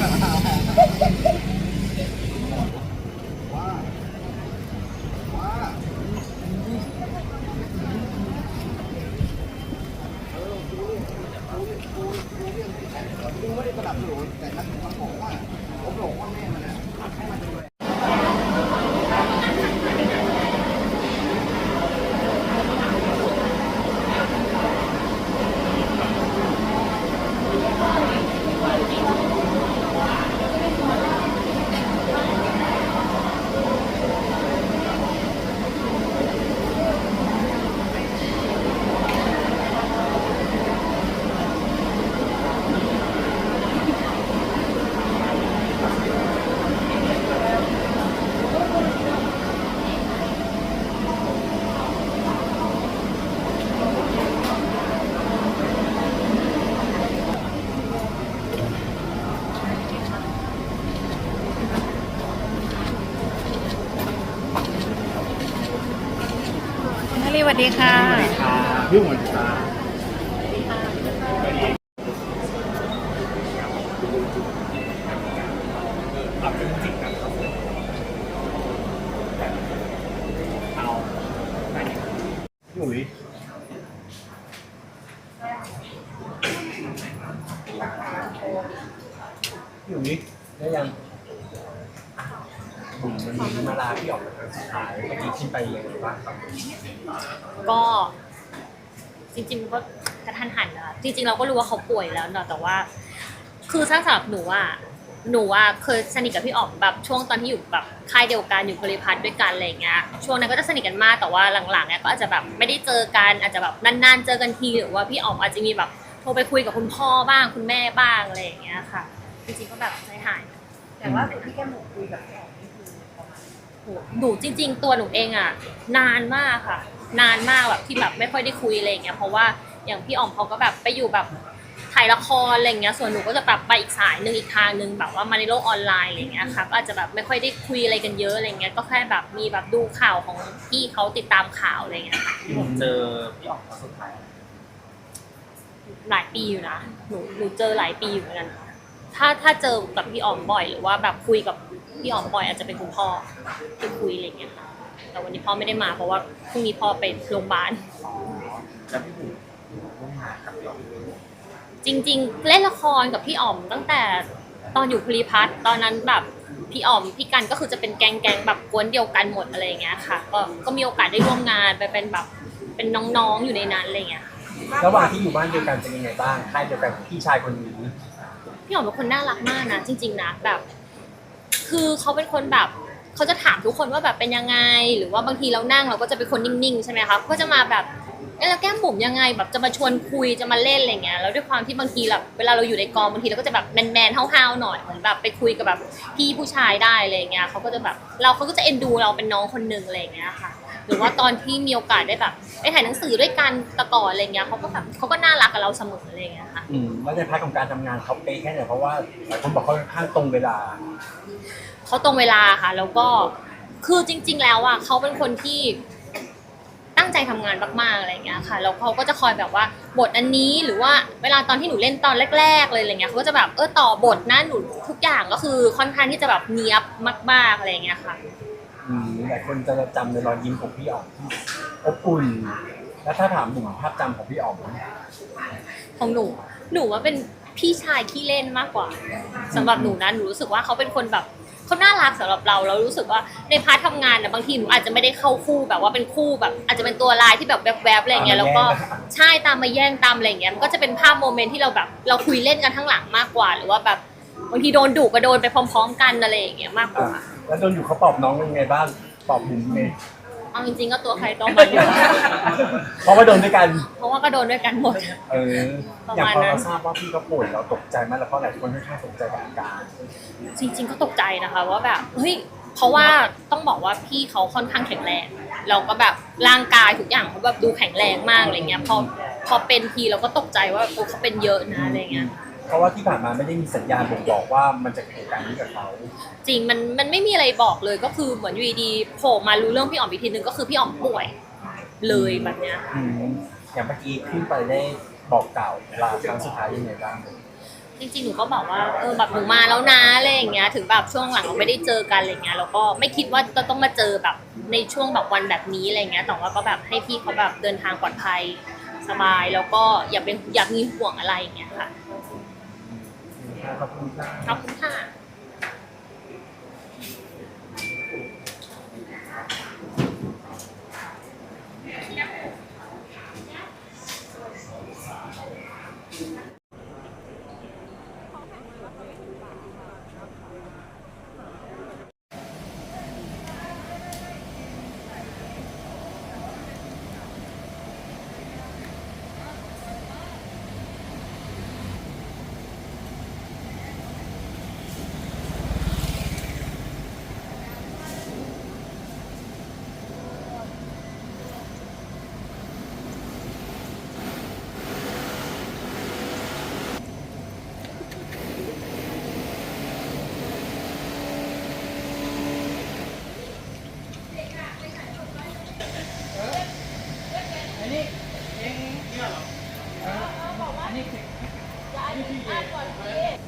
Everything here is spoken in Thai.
นารีสวัสดีค่ะพี่หมดตาปรับเป็นด้วยะครับเอาไปพี่อุ๋ยพี่อุ๋ยได้ยัง มมันมีมาลาที่ออกมาสุดท้ายเมื่อกี้ที่ไปยังไงบ้างครับก็ จริงๆก็กระทันหันนะจริงๆเราก็รู้ว่าเขาป่วยแล้วเนาะแต่ว่า คือถ้าสำหรับหนูว่าหนูว่าเคยสนิทกับพี่อ๋อมแบบช่วงตอนที่อยู่แบบค่ายเดียวกันอยู่บริพัตรด้วยกันอะไรอย่างเงี้ยช่วงนั้นก็จะสนิทกันมากแต่ว่าหลังๆเนี่ยก็อาจจะแบบไม่ได้เจอกันอาจจะแบบนานๆเจอกันทีหรือว่าพี่อ๋อมอาจจะมีแบบโทรไปคุยกับคุณพ่อบ้างคุณแม่บ้างอะไรอย่างเงี้ยค่ะ จริงๆก็แบบใจหาย แต่ว่าสิ่งที่แก้มหมูคุยกับพี่อ๋อม หหนูจริง ๆ ตัวหนูเองอะ นานมากค่ะ นานมากแบบที่แบบไม่ค่อยได้คุยอะไรอย่างเงี้ยเพราะว่าอย่างพี่อ๋อมเขาก็แบบไปอยู่แบบถ่ายละครอะไรอย่างเงี้ยส่วนหนูก็จะแบบไปอีกสายหนึ่งอีกทางหนึ่งแบบว่ามาในโลกออนไลน์อะไรอย่างเงี้ยค่ะก็อาจจะแบบไม่ค่อยได้คุยอะไรกันเยอะอะไรเงี้ยก็แค่แบบมีแบบดูข่าวของพี่เขาติดตามข่าวอะไรเงี้ยค่ะที่ผมเจอพี่ออกมาสุดท้ายหลายปีอยู่นะหนูหนูเจอหลายปีอยู่เหมือนกันถ้าถ้าเจอกับพี่อ๋อมบ่อยหรือว่าแบบคุยกับ พี่อ๋อมบ่อยอาจจะเป็นคุณพ่อที่คุยอะไรเงี้ยค่ะแต่วันนี้พ่อไม่ได้มาเพราะว่าพรุ่งนี้พ่อไปโรงพยาบาลแล้วพี่บุ๋มร่วมงานกับพี่ออกจริง ๆ เล่นละครกับพี่อ๋อมตั้งแต่ตอนอยู่พลีพัทตอนนั้นแบบพี่อ๋อมพี่กันก็คือจะเป็นแก๊งแก๊งๆแบบกวนเดียวกันหมดอะไรอย่างเงี้ยค่ะ ก็ก็มีโอกาสได้ร่วมงานไปเป็นแบบเป็นน้องๆอยู่ในนั้นอะไรเงี้ยค่ะระหว่างที่อยู่บ้านเดียวกันเป็นยังไงบ้างค่ายเดียวกันกับพี่ชายคนนี้พี่อ๋อมเป็นคนน่ารักมากนะจริง ๆนะแบบ คือเขาเป็นคนแบบเขาจะถามทุกคนว่าแบบเป็นยังไง หรือว่าบางทีเรานั่งเราก็จะเป็นคนนิ่งๆใช่ไหมคะก็จะมาแบบเอ๊ะแล้วแก้มบุ๋มยังไงแบบจะมาชวนคุยจะมาเล่นอะไรเงี้ยแล้วด้วยความที่บางทีแบบเวลาเราอยู่ในกองบางทีเราก็จะแบบแมนๆห้าวๆหน่อยเหมือนแบบไปคุยกับแบบพี่ผู้ชายได้อะไรเงี้ยเขาก็จะแบบเราเขาก็จะเอ็นดูเราเป็นน้องคนหนึ่งอะไรเงี้ยค่ะ หรือว่าตอนที่มีโอกาสได้แบบไปถ่ายหนังสือด้วยกันแตะก่อนอะไรเงี้ยเขาก็แบบเขาก็น่ารักกับเราเสมออะไรเงี้ยค่ะ อืมแล้วในพาร์ทของการทำงานเขาเป๊ะแค่ไหนเพราะว่าหลายคนบอกเขาค่อนข้างตรงเวลา เขาตรงเวลาค่ะ แล้วก็คือจริง ๆ แล้วอะเขาเป็นคนที่ตั้งใจทำงานมากๆอะไรอย่างเงี้ยค่ะแล้วเขาก็จะคอยแบบว่าบทอันนี้หรือว่าเวลาตอนที่หนูเล่นตอนแรก ๆ เลยอะไรเงี้ยเขาก็จะแบบเออต่อบทนะหนูทุกอย่างก็คือค่อนข้างที่จะแบบเนียบมาก ๆอะไรอย่างเงี้ยค่ะ อืมหลายคนจะจำในรอยยิ้มของพี่อ๋อมที่อบอุ่น แล้วถ้าถามหนุ่มภาพจำของพี่อ๋อมของหนู หนูว่าเป็นพี่ชายขี้เล่นมากกว่าสำหรับหนูนะหนูรู้สึกว่าเขาเป็นคนแบบเขาน่ารักสำหรับเราเรารู้สึกว่าในพาร์ททำงานนะบางทีหนูอาจจะไม่ได้เข้าคู่แบบว่าเป็นคู่แบบ อาจจะเป็นตัวลายที่แบบแวบๆอะไรอย่างเงี้ยแล้วก็ใช่ตามมาแย่งตามอะไรอย่างเงี้ยมันก็จะเป็นภาพโมเมนต์ที่เราแบบ เราคุยเล่นกันทั้างหลังมากกว่า หรือว่าแบบบางทีโดนดุก็โดนไปพร้อม ๆ กันอะไรอย่างเงี้ยมากกอะว่า แล้วโดนอยู่เขาปลอบน้องเป็นไงบ้างปลอบบุ๋มไงเอาจริงๆก็ตัวใครตัวมันอยู่เพราะว่าโดนด้วยกัน เพราะว่าก็โดนด้วยกันหมด เออประอย่างมาณพอนั้นเราทราบว่าพี่เขาป่วยเราตกใจไหมแล้วเพราะหลายคนค่อนข้างตกใจกับอาการจริง ๆ ก็ตกใจนะคะว่าแบบเฮ้ยเพราะว่าต้องบอกว่าพี่เขาค่อนข้างแข็งแรงเราก็แบบร่างกายทุกอย่างเขาแบบดูแข็งแรงมากอะไรเงี้ยพอพอเป็นทีเราก็ตกใจว่าโอ้เขาเป็นเยอะนะอะไรเงี้ย เพราะว่าที่ผ่านมาไม่ได้มีสัญญาณบ่งบอกว่ามันจะเกิดการณ์นี้กับเขาจริงมันมันไม่มีอะไรบอกเลยก็คือเหมือนอยู่ดีโผล่มารู้เรื่องพี่อ๋อมอีกทีนึ่งก็คือพี่อ๋อมป่วยเลยแบบเนี้ยอย่างเมื่อกี้ขึ้นไปได้บอกเก่าวลาครั้งสุดท้ายยังไงบ้างจริงๆ หนูก็บอกว่าเออแบบหนูมาแล้วนะอะไรอย่างเงี้ย ถึงแบบช่วงหลังเราไม่ได้เจอกันอะไรเงี้ยเราก็ไม่คิดว่าจะต้องมาเจอแบบในช่วงแบบวันแบบนี้อะไรเงี้ย แต่ว่าก็แบบให้พี่เขาแบบเดินทางปลอดภัยสบาย แล้วก็อย่าเป็นอย่ามีห่วงอะไรอย่างเงี้ยค่ะ ขอบคุณค่ะ ขอบคุณค่ะ นี้เองเนี่ยหรอบอกว่าอันนี้คืออันนี้คือเย็น